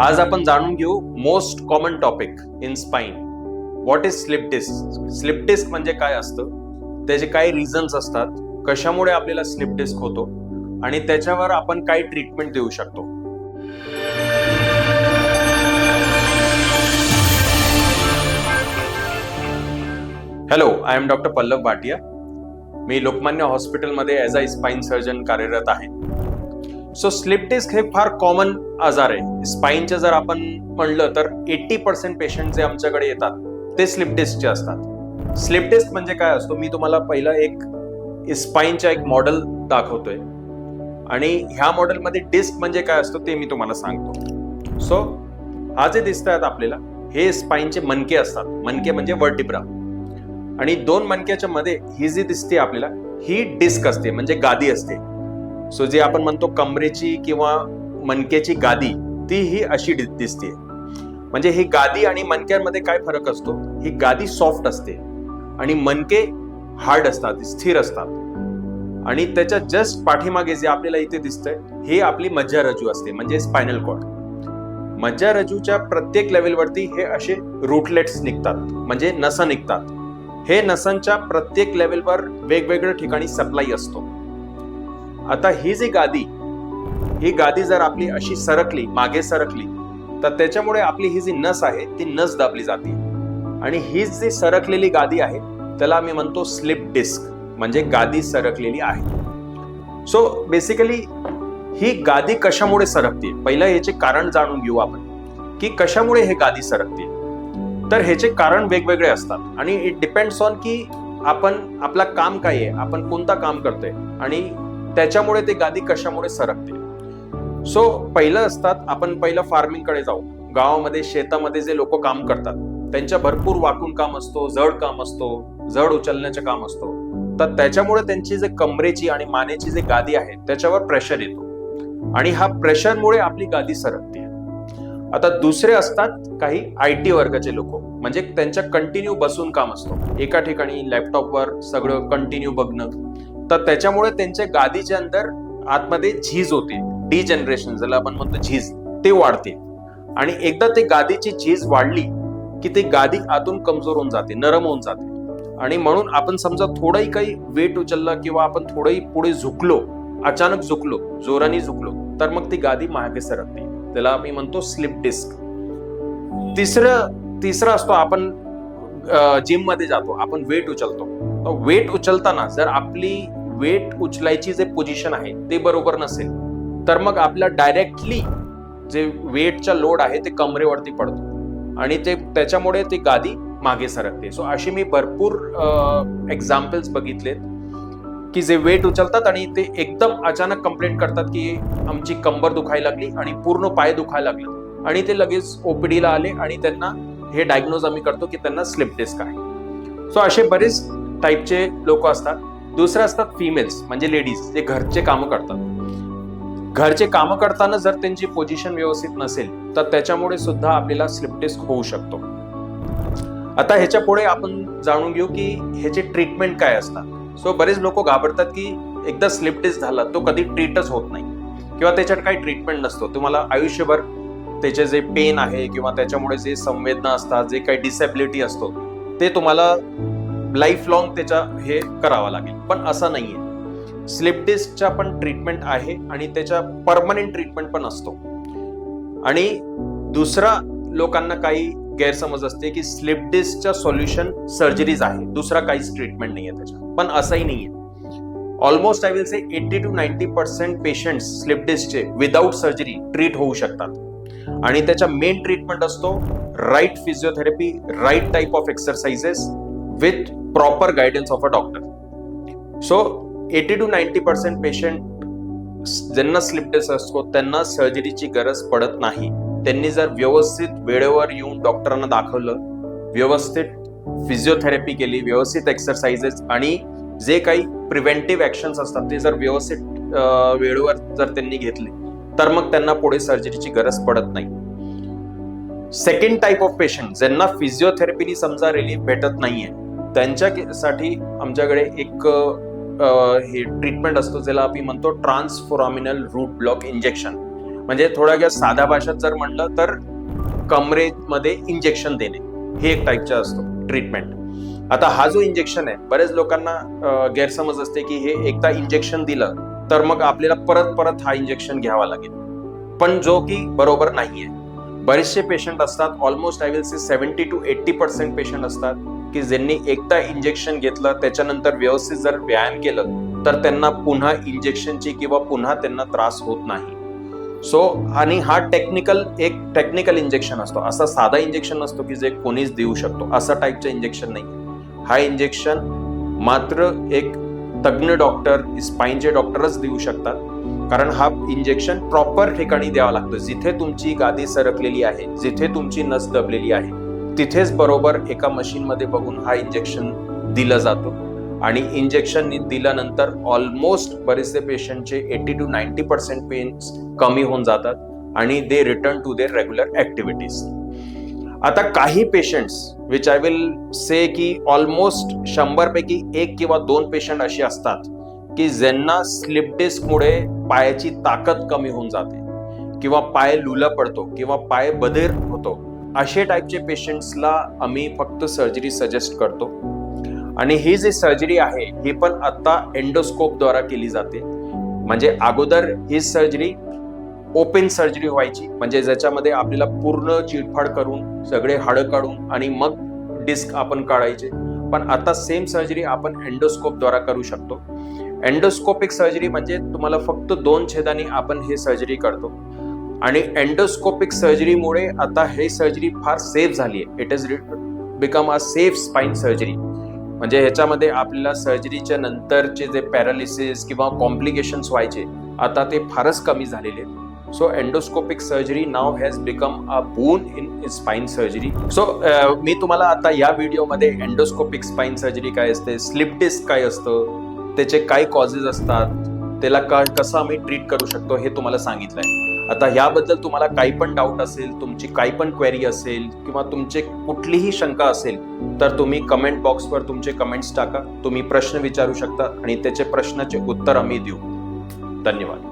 आज आपण जाणून घेऊ most common topic in spine what is slip disc slip disc म्हणजे काय असतं? त्याचे काय रिझन्स असतात. कशामुळे आपल्याला स्लिप डिस्क होतो? आणि त्याच्यावर आपण काय ट्रीटमेंट देऊ शकतो. Hello I am doctor Pallav Bhatia. मी लोकमान्य हॉस्पिटलमध्ये ॲज अ स्पाइन सर्जन कार्यरत आहे. सो स्लिप डिस्क हे फार कॉमन आजार आहे. स्पाईनचे जर आपण म्हणलं तर एट्टी पर्सेंट पेशंट जे आमच्याकडे येतात ते स्लिप डिस्कचे असतात. स्लिप डिस्क म्हणजे काय असतो? मी तुम्हाला पहिलं एक स्पाईनचा एक मॉडेल दाखवतोय. आणि ह्या मॉडेलमध्ये डिस्क म्हणजे काय असतो ते मी तुम्हाला सांगतो. सो हा जे दिसत आहेत आपल्याला हे स्पाईनचे मनके असतात. मनके म्हणजे वर्टिब्रा आणि दोन मनक्याच्या मध्ये ही जी दिसते आपल्याला ही डिस्क असते म्हणजे गादी असते. सो जे आपण म्हणतो कमरेची किंवा मनक्याची गादी ती ही अशी दिसते म्हणजे ही गादी आणि मनक्यांमध्ये काय फरक असतो? ही गादी सॉफ्ट असते आणि मनके हार्ड असतात स्थिर असतात. आणि त्याच्या जस्ट पाठीमागे जे आपल्याला इथे दिसतंय हे आपली मज्जारजू असते म्हणजे स्पायनल कॉर्ड. मज्जारजूच्या प्रत्येक लेवलवरती हे असे रूटलेट्स निघतात म्हणजे नसा निघतात. हे नसांच्या प्रत्येक लेवलवर वेगवेगळ्या ठिकाणी सप्लाय असतो. आता ही जी गादी ही गादी जर आपली अशी सरकली मागे सरकली तर त्याच्यामुळे आपली ही जी नस आहे ती नस दाबली जाते. आणि ही जी सरकलेली गादी आहे त्याला आम्ही म्हणतो स्लिप डिस्क म्हणजे गादी सरकलेली आहे. सो बेसिकली ही गादी कशामुळे सरकते? पहिलं याचे कारण जाणून घेऊ आपण की कशामुळे हे गादी सरकते? तर ह्याचे कारण वेगवेगळे असतात. आणि इट डिपेंड्स ऑन की आपण आपला काम काय आहे? आपण कोणता काम करतोय? आणि त्याच्यामुळे ते गादी कशामुळे सरकते? सो पहिलं असतात आपण पहिलं फार्मिंगकडे जाऊ. गावामध्ये शेतामध्ये जे लोक काम करतात त्यांच्या भरपूर वाकून काम असतो जड काम असतो जड उचलण्याचं काम असतो. तर त्याच्यामुळे त्यांची जे कमरेची आणि मानेची जी गादी आहे त्याच्यावर प्रेशर येतो. आणि हा प्रेशरमुळे आपली गादी सरकते. आता दुसरे असतात काही आय टी वर्गाचे लोक. म्हणजे त्यांच्या कंटिन्यू बसून काम असतो. एका ठिकाणी लॅपटॉपवर सगळं कंटिन्यू बघणं. तर त्याच्यामुळे त्यांच्या गादीच्या अंदर आतमध्ये झीज होते. डी जनरेशन ज्याला आपण म्हणतो झीज ते वाढते. आणि एकदा ते गादीची झीज वाढली की ती गादी आतून कमजोर होऊन जाते नरम होऊन जाते. आणि म्हणून आपण समजा थोडंही काही वेट उचललं किंवा आपण थोडंही पुढे झुकलो अचानक झुकलो जोराने झुकलो तर मग ती गादी मागे सरकते. त्याला आम्ही म्हणतो स्लिप डिस्क. तिसरं तिसरं असतो आपण जिममध्ये जातो आपण वेट उचलतो. वेट उचलताना जर आपली वेट उचलायची जे पोझिशन आहे ते बरोबर नसेल. तर मग आपला डायरेक्टली जे वेटचा लोड आहे ते कमरेवरती पडतो. आणि ते त्याच्यामुळे ती गादी मागे सरकते. सो अशी मी भरपूर एक्झाम्पल्स बघितलेत की जे वेट उचलतात आणि ते एकदम अचानक कंप्लेंट करतात की आमची कंबर दुखायला लागली आणि पूर्ण पाय दुखायला लागले. आणि ते लगेच ओपीडीला आले आणि त्यांना हे डायग्नोज आम्ही करतो की त्यांना स्लिप डिस्क आहे. सो असे बरेच टाईपचे लोक असतात. दुसरं असतात फिमेल्स म्हणजे लेडीज जे घरचे कामं करतात. घरचे कामं करताना जर त्यांची पोझिशन व्यवस्थित नसेल तर त्याच्यामुळे सुद्धा आपल्याला स्लिप डिस्क होऊ शकतो. आता ह्याच्या पुढे आपण जाणून घेऊ की ह्याचे ट्रीटमेंट काय असतात. सो बरेच लोक घाबरतात की एकदा स्लिप डिस्क झाला तो कधी ट्रीटच होत नाही. किंवा त्याच्यात काही ट्रीटमेंट नसतो. तुम्हाला आयुष्यभर त्याचे जे पेन आहे किंवा त्याच्यामुळे जे संवेदना असतात जे काही डिसेबिलिटी असतो ते तुम्हाला लाईफ लॉंग त्याच्या हे करावा लागेल. पण असं नाहीये. स्लिप डिस्कच्या पण ट्रीटमेंट आहे आणि त्याच्या परमनंट ट्रीटमेंट पण असतो. आणि दुसरा लोकांना काही गैरसमज असते की स्लिप डिस्कच्या सोल्युशन सर्जरीज आहे. दुसरा काहीच ट्रीटमेंट नाहीये त्याच्या पण असंही नाहीये. Almost I will say eighty to ninety percent patient slip डिस्कचे without surgery treat होऊ शकतात. आणि त्याच्या मेन ट्रीटमेंट असतो right physiotherapy right type of exercises with proper guidance of a doctor so eighty to ninety percent patient ज्यांना slip disc असतो त्यांना सर्जरीची गरज पडत नाही. त्यांनी जर व्यवस्थित वेळेवर येऊन डॉक्टरांना दाखवलं व्यवस्थित फिजिओथेरपी केली व्यवस्थित एक्सरसाइजेस आणि जे काही प्रिव्हेंटिव्ह ॲक्शन्स असतात ते जर व्यवस्थित वेळेवर जर त्यांनी घेतले तर मग त्यांना पुढे सर्जरीची गरज पडत नाही. सेकंड टाईप ऑफ पेशंट ज्यांना फिजिओथेरपीनी समजा रिलीफ भेटत नाहीये त्यांच्यासाठी आमच्याकडे एक हे ट्रीटमेंट असतो ज्याला आम्ही म्हणतो ट्रान्सफोरामिनल रूट ब्लॉक इंजेक्शन म्हणजे थोड्या साध्या भाषेत जर म्हणलं तर कमरेमध्ये इंजेक्शन देणे. हे एक टाईपचा असतो ट्रीटमेंट आता हा जो इंजेक्शन आहे बरेच लोकांना गैरसमज असते की हे एकदा इंजेक्शन दिलं तर मग आपल्याला परत परत हा इंजेक्शन घ्यावा लागेल. पण जो की बरोबर नाहीये. बरेचसे पेशंट असतात almost I will see seventy to eighty percent patient असतात. की ज्यांनी एकदा इंजेक्शन घेतलं त्याच्यानंतर व्यवस्थित जर व्यायाम केलं तर त्यांना पुन्हा इंजेक्शनची किंवा पुन्हा त्यांना त्रास होत नाही. सो आणि हा टेक्निकल एक टेक्निकल इंजेक्शन असतो. असा साधा इंजेक्शन नसतो की जे कोणीच देऊ शकतो. असा टाईपचं इंजेक्शन नाही हा इंजेक्शन मात्र एक तज्ज्ञ डॉक्टर स्पाईनचे डॉक्टरच देऊ शकतात. कारण हा इंजेक्शन प्रॉपर ठिकाणी द्यावा लागतो. जिथे तुमची गादी सरकलेली आहे जिथे तुमची नस दबलेली आहे तिथेच बरोबर एका मशीनमध्ये बघून हा इंजेक्शन दिलं जातं. आणि इंजेक्शन दिल्यानंतर ऑलमोस्ट बरेचसे पेशंटचे eighty to ninety percent pains कमी होऊन जातात आणि they return to their regular activities आता काही patients which I will say की ऑलमोस्ट शंभरपैकी एक किंवा दोन पेशंट असे असतात की ज्यांना स्लिप डिस्कमुळे पायाची ताकद कमी होऊन जाते. किंवा पाय लुला पडतो किंवा पाय बधीर असे टाईपचे पेशंट्सला आम्ही फक्त सर्जरी सजेस्ट करतो. आणि ही जी सर्जरी आहे ही पण आता एंडोस्कोपद्वारा केली जाते. म्हणजे अगोदर ही सर्जरी ओपन सर्जरी व्हायची. म्हणजे ज्याच्यामध्ये आपल्याला पूर्ण चिडफाड करून सगळे हाडं काढून आणि मग डिस्क आपण काढायचे. पण आता सेम सर्जरी आपण एन्डोस्कोपद्वारा करू शकतो. एंडोस्कोपिक सर्जरी म्हणजे तुम्हाला फक्त दोन छेदानी आपण हे सर्जरी करतो. आणि एंडोस्कोपिक सर्जरीमुळे आता हे सर्जरी फार सेफ झाली आहे it is become a safe spine surgery म्हणजे ह्याच्यामध्ये आपल्याला सर्जरीच्या नंतरचे जे पॅरालिसिस किंवा कॉम्प्लिकेशन्स व्हायचे आता ते फारच कमी झालेले आहेत. So endoscopic surgery now has become a boon in spine surgery so मी तुम्हाला आता या व्हिडिओमध्ये एंडोस्कोपिक स्पाइन सर्जरी काय असते स्लिप डिस्क काय असतं त्याचे काय कॉजेस असतात त्याला का कसं आम्ही ट्रीट करू शकतो हे तुम्हाला सांगितलं आहे आता ह्याबद्दल तुम्हाला काही पण डाऊट असेल तुमची काही पण क्वेरी असेल किंवा तुमचे कुठलीही शंका असेल तर तुम्ही कमेंट बॉक्सवर तुमचे कमेंट्स टाका. तुम्ही प्रश्न विचारू शकता आणि त्याचे प्रश्नाचे उत्तर आम्ही देऊ. धन्यवाद.